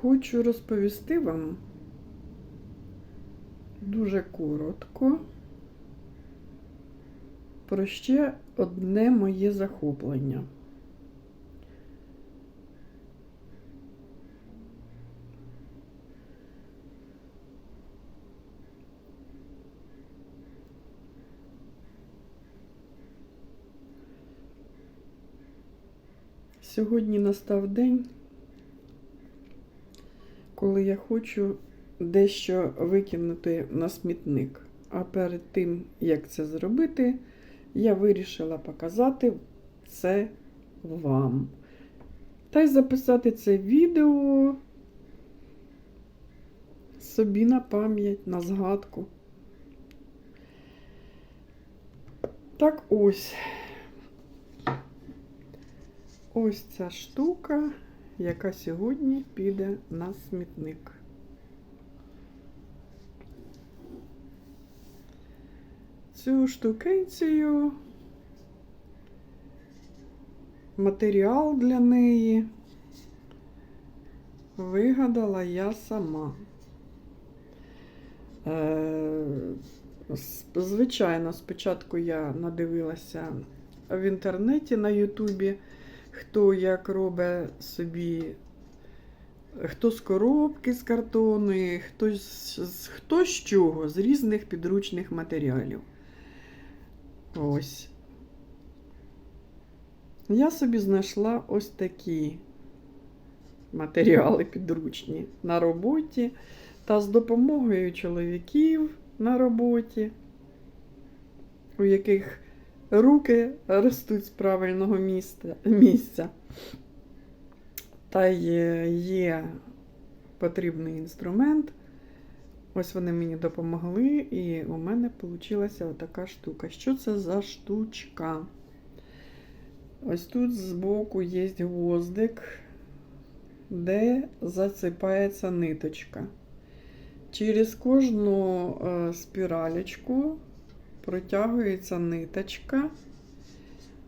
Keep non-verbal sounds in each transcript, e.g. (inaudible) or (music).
хочу розповісти вам дуже коротко про ще одне моє захоплення. Сьогодні настав день, коли я хочу дещо викинути на смітник. А перед тим, як це зробити, я вирішила показати це вам. Та й записати це відео собі на пам'ять, на згадку. Так ось. Ось ця штука, яка сьогодні піде на смітник. Цю штукенцію, матеріал для неї вигадала я сама. Е, Звичайно, спочатку я надивилася в інтернеті на Ютубі, хто як робить собі, хто з коробки з картону, хто з, хто з чого, з різних підручних матеріалів. Ось. Я собі знайшла ось такі матеріали підручні на роботі та з допомогою чоловіків на роботі, у яких руки ростуть з правильного місця. місця. Та є, є потрібний інструмент. Ось вони мені допомогли, і у мене вийшла така штука. Що це за штучка? Ось тут збоку є гвоздик, де засипається ниточка. Через кожну е, спіралечку протягується ниточка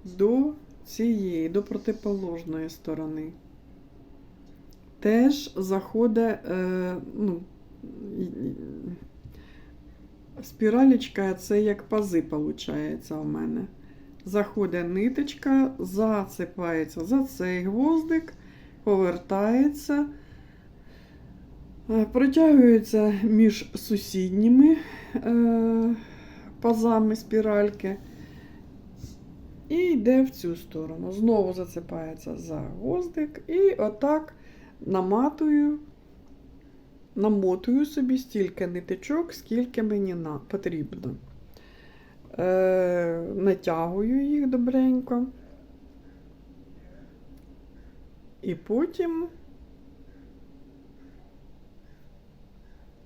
до цієї, до протиположної сторони. Теж заходить, е, ну, і- це як пази, виходить, у мене. Заходить ниточка, зацепається за цей гвоздик, повертається, е, протягується між сусідніми е, пазами спіральки і йде в цю сторону. Знову зацепається за гвоздик і отак наматую, намотую собі стільки ниточок, скільки мені потрібно. Е, натягую їх добренько. І потім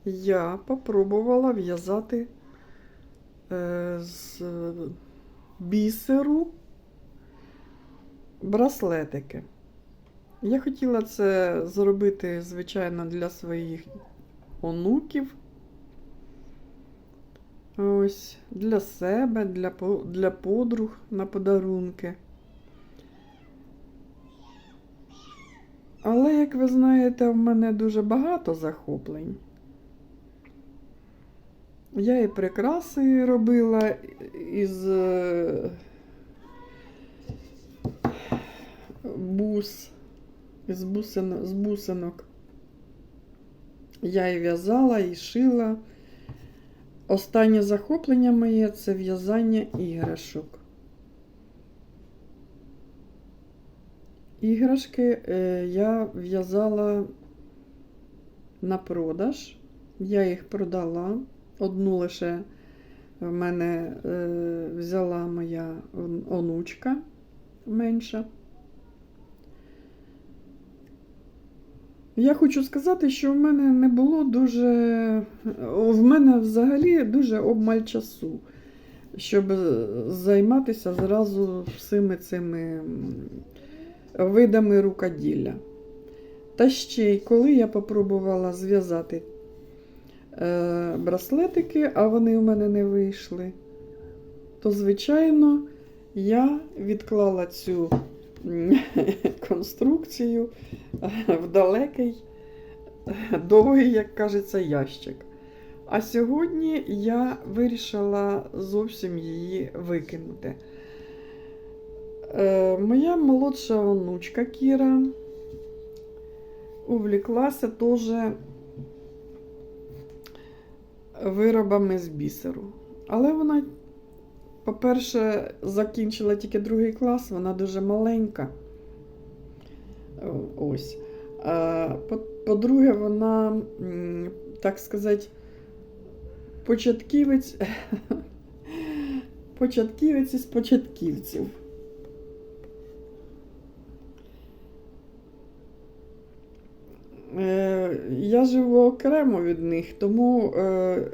я попробувала в'язати з бісеру браслетики. Я хотіла це зробити, звичайно, для своїх онуків. Ось, для себе, для, для подруг на подарунки. Але, як ви знаєте, в мене дуже багато захоплень. Я і прикраси робила із е, бус, із бусин, з бусинок. Я і в'язала, і шила. Останнє захоплення моє це в'язання іграшок. Іграшки е, я в'язала на продаж. Я їх продала. Одну лише в мене е, взяла моя онучка менша. Я хочу сказати, що в мене не було дуже. В мене взагалі дуже обмаль часу, щоб займатися зразу всіми цими видами рукоділля. Та ще й коли я попробувала зв'язати браслетики, а вони у мене не вийшли, то, звичайно, я відклала цю (laughs) конструкцію в далекий довгий, як кажеться, ящик. А сьогодні я вирішила зовсім її викинути. Е, моя молодша онучка Кіра увліклася теж виробами з бісеру. Але вона, по-перше, закінчила тільки другий клас, вона дуже маленька. Ось. По- По-друге, вона, так сказати, початківець, (laughs) початківець із початківців. Е, Я живу окремо від них, тому е,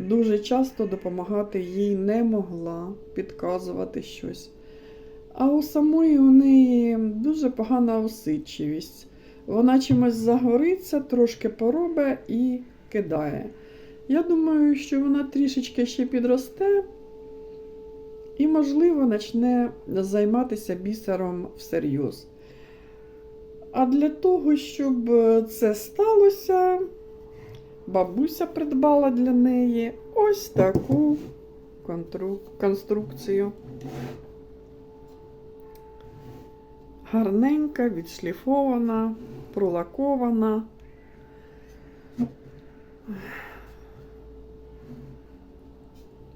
дуже часто допомагати їй не могла підказувати щось. А у самої у неї дуже погана усидчивість. Вона чимось загориться, трошки поробить і кидає. Я думаю, що вона трішечки ще підросте і, можливо, почне займатися бісером всерйоз. А для того, щоб це сталося, бабуся придбала для неї ось таку конструкцію. Гарненька, відшліфована, пролакована.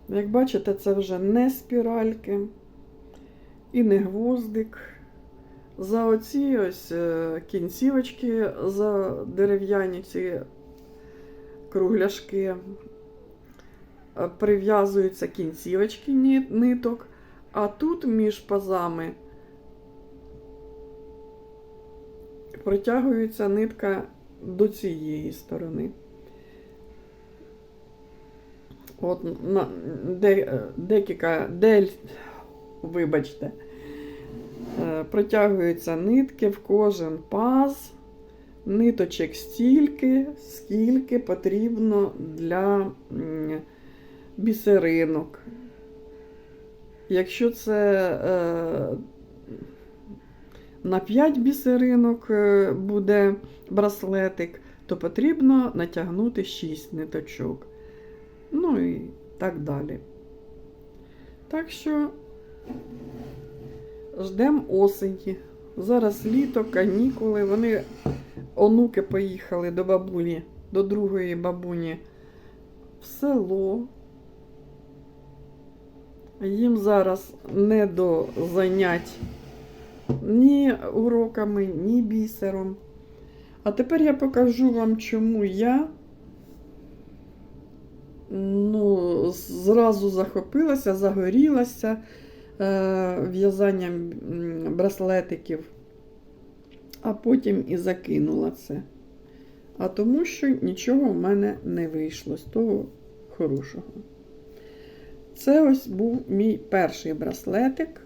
Як бачите, це вже не спіральки і не гвоздик. За оці ось е, кінцівочки, за дерев'яні ці кругляшки е, прив'язуються кінцівочки ниток, а тут між пазами протягується нитка до цієї сторони. От на, е, декілька, дель, вибачте, протягуються нитки в кожен паз, ниточок стільки, скільки потрібно для бісеринок. Якщо це е, на 5 бісеринок е, буде браслетик, то потрібно натягнути 6 ниточок. Ну і так далі. Так що ждемо осені. Зараз літо, канікули. Вони онуки поїхали до бабулі, до другої бабуні в село. Їм зараз не до занять ні уроками, ні бісером. А тепер я покажу вам, чому я ну, зразу захопилася, загорілася в'язанням браслетиків, а потім і закинула це. А тому, що нічого в мене не вийшло з того хорошого. Це ось був мій перший браслетик.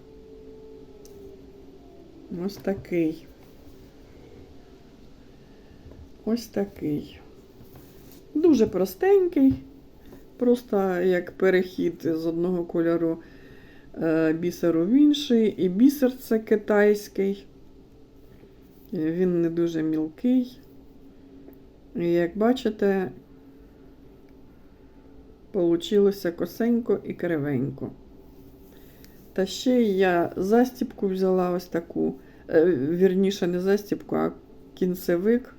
Ось такий. Ось такий. Дуже простенький. Просто як перехід з одного кольору е, бісеру в інший. І бісер це китайський. Е, Він не дуже мілкий. І як бачите, получилося косенько і кривенько. Та ще я застіпку взяла ось таку, е, вірніше, не застіпку, а кінцевик,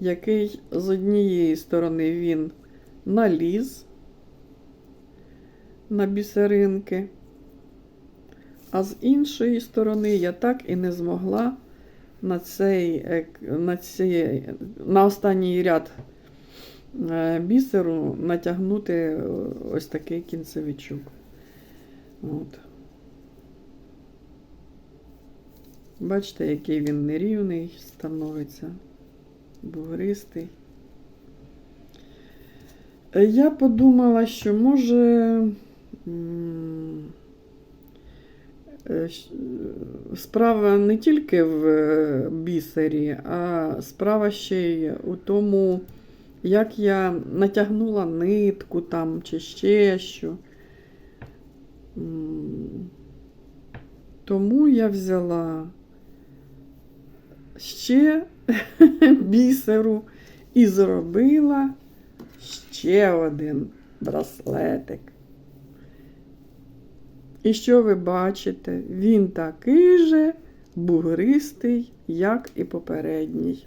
який з однієї сторони він наліз на бісеринки, а з іншої сторони я так і не змогла на цей, е, на цей, на останній ряд е, бісеру натягнути е, ось такий кінцевичок. От. Бачите, який він нерівний становиться, бугристий. Я подумала, що може справа не тільки в е, бісері, а справа ще й у тому, як я натягнула нитку там чи ще що. Тому я взяла ще (laughs) бісеру і зробила ще один браслетик. І що ви бачите? Він такий же бугристий, як і попередній.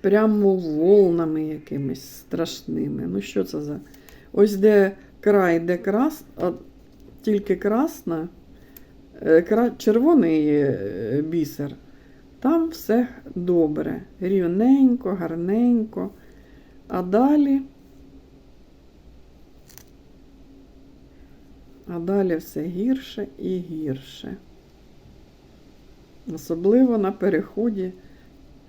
Прямо волнами якимись страшними. Ну, що це за? Ось де край, де крас, а тільки красна, е, кра- червоний е, бісер. Там все добре, рівненько, гарненько. А далі. А далі все гірше і гірше. Особливо на переході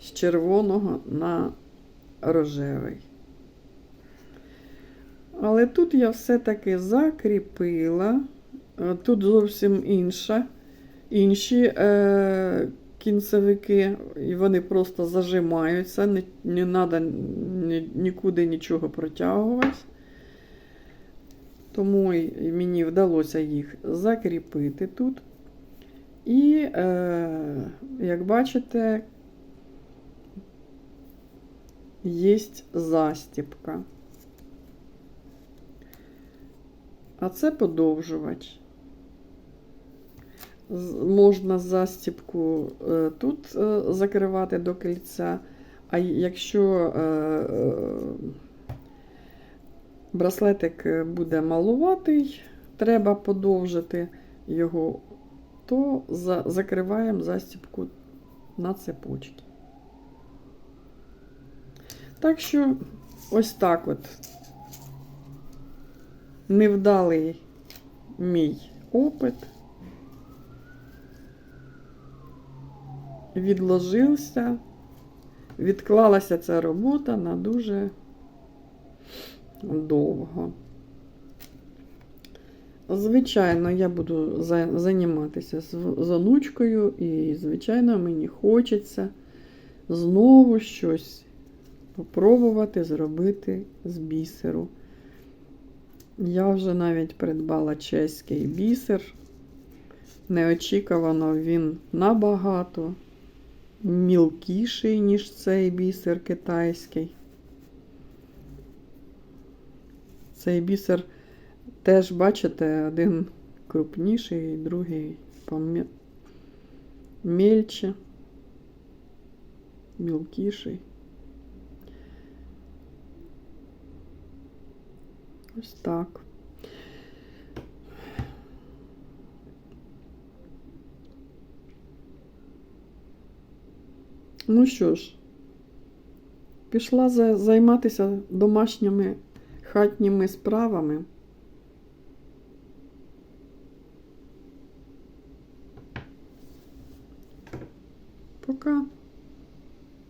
з червоного на рожевий. Але тут я все-таки закріпила. Е, Тут зовсім інша, інші е, кінцевики, і вони просто зажимаються, не, не треба нікуди нічого протягувати. Тому мені вдалося їх закріпити тут. І, е, як бачите, є застіпка. А це подовжувач. Можна застіпку е, тут е, закривати до кільця, а якщо е, браслетик е, буде малуватий, треба подовжити його, то за, закриваємо застіпку на цепочки. Так що ось так от. Невдалий мій опит. Відложився, відклалася ця робота на дуже довго. Звичайно, я буду займатися з, онучкою, і, звичайно, мені хочеться знову щось попробувати зробити з бісеру. Я вже навіть придбала чеський бісер. Неочікувано він набагато мілкіший, ніж цей бісер китайський. Цей бісер теж, бачите, один крупніший, другий мельче, мілкіший. Ось так. Ну що ж, пішла за- займатися домашніми хатніми справами.